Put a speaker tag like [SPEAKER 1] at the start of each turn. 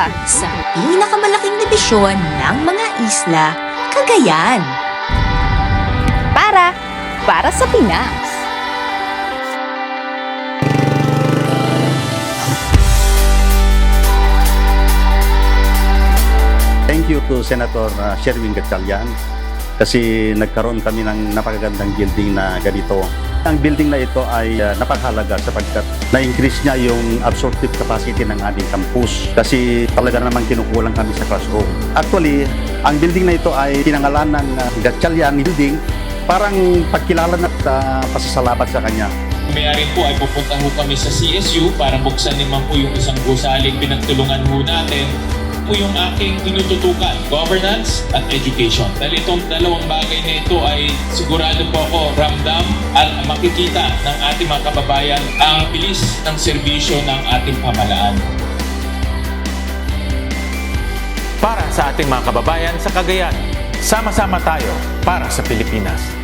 [SPEAKER 1] ka sa pinakamalaking dibisyon ng mga isla, Cagayan. Para, para sa Pinas.
[SPEAKER 2] Thank you to Senator uh, Sherwin Gatchalian kasi nagkaroon kami ng napakagandang building na ganito. Ang building na ito ay uh, napakahalaga sapagkat na-increase niya yung absorptive capacity ng ating campus kasi talaga namang kinukulang kami sa classroom. Actually, ang building na ito ay pinangalan ng uh, Gatchalian Building parang pagkilala at uh, pasasalamat sa kanya.
[SPEAKER 3] Mayroon po ay pupunta ho kami sa CSU para buksan naman po yung isang gusaling pinagtulungan ho natin po yung aking tinututukan, governance at education. Dahil itong dalawang bagay na ito ay sigurado po ako ramdam at makikita ng ating mga kababayan ang bilis ng serbisyo ng ating pamalaan.
[SPEAKER 4] Para sa ating mga kababayan sa Cagayan, sama-sama tayo para sa Pilipinas.